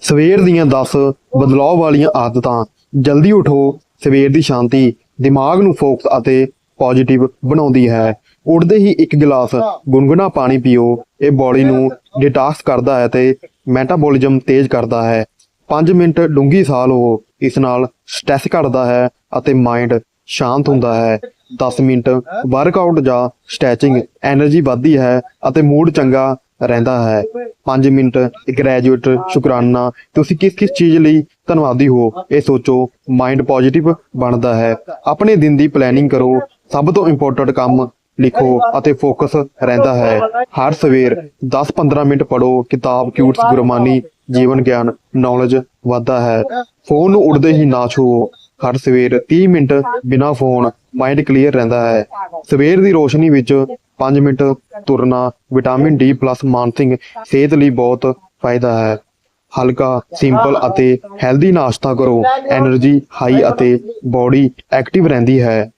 ਸਵੇਰ ਦੀਆਂ 10 ਬਦਲਾਅ ਵਾਲੀਆਂ ਆਦਤਾਂ, ਜਲਦੀ ਉਠੋ, ਸਵੇਰ ਦੀ ਸ਼ਾਂਤੀ, ਦਿਮਾਗ ਨੂੰ ਫੋਕਸ ਅਤੇ ਪੋਜ਼ਿਟਿਵ ਬਣਾਉਂਦੀ ਹੈ। ਉੱਠਦੇ ਹੀ ਇੱਕ ਗਲਾਸ ਗੁੰਗਣਾ ਪਾਣੀ ਪੀਓ। ਇਹ ਬਾਡੀ ਨੂੰ ਡਿਟਾਕਸ ਕਰਦਾ ਹੈ ਤੇ ਮੈਟਾਬੋਲਿਜ਼ਮ ਤੇਜ਼ ਕਰਦਾ ਹੈ। 5 ਮਿੰਟ ਡੂੰਗੀ ਸਾਹ ਲਓ। ਇਸ ਨਾਲ ਸਟ੍ਰੈਸ ਘਟਦਾ ਹੈ ਅਤੇ ਮਾਈਂਡ ਸ਼ਾਂਤ ਹੁੰਦਾ ਹੈ। 10 ਮਿੰਟ ਵਰਕਆਊਟ ਜਾਂ ਸਟ੍ਰੈਚਿੰਗ એનર્ਜੀ ਵੱਧਦੀ ਹੈ ਅਤੇ ਮੂਡ ਚੰਗਾ ਰਹਿੰਦਾ ਹੈ। 5 ਮਿੰਟ ਗ੍ਰੈਜੂਏਟ ਸ਼ੁਕਰਾਨਾ। ਤੁਸੀਂ ਕਿਸ ਕਿਸ ਚੀਜ਼ ਲਈ ਧੰਨਵਾਦੀ ਹੋ? ਇਹ ਸੋਚੋ ਮਾਈਂਡ ਪੋਜ਼ਿਟਿਵ ਬਣਦਾ ਹੈ। ਆਪਣੇ ਦਿਨ ਦੀ ਪਲੈਨਿੰਗ ਕਰੋ। ਸਭ ਤੋਂ ਇੰਪੋਰਟੈਂਟ ਕੰਮ ਲਿਖੋ ਅਤੇ ਫੋਕਸ ਰਹਿੰਦਾ ਹੈ। ਹਰ ਸਵੇਰ 10-15 ਮਿੰਟ ਪੜੋ ਕਿਤਾਬ ਕਿਊਟਸ ਗੁਰਮਾਨੀ ਜੀਵਨ ਗਿਆਨ ਨੌਲੇਜ ਵਧਦਾ ਹੈ। ਫੋਨ ਨੂੰ ਉੱਡਦੇ ਹੀ ਨਾ ਛੂਓ ਹਰ ਸਵੇਰ 30 ਮਿੰਟ ਬਿਨਾ ਫੋਨ ਮਾਈਂਡ ਕਲੀਅਰ ਰਹਿੰਦਾ ਹੈ। ਸਵੇਰ ਦੀ ਰੋਸ਼ਨੀ ਵਿੱਚ 5 ਮਿੰਟ ਤੁਰਨਾ, ਵਿਟਾਮਿਨ ਡੀ ਪਲੱਸ ਮਾਨਸਿੰਗ ਸਿਹਤ ਲਈ ਬਹੁਤ ਫਾਇਦਾ ਹੈ। ਹਲਕਾ, ਸਿੰਪਲ ਅਤੇ ਹੈਲਦੀ ਨਾਸ਼ਤਾ ਕਰੋ। એનર્ਜੀ ਹਾਈ ਅਤੇ ਬਾਡੀ ਐਕਟਿਵ ਰਹਿੰਦੀ ਹੈ।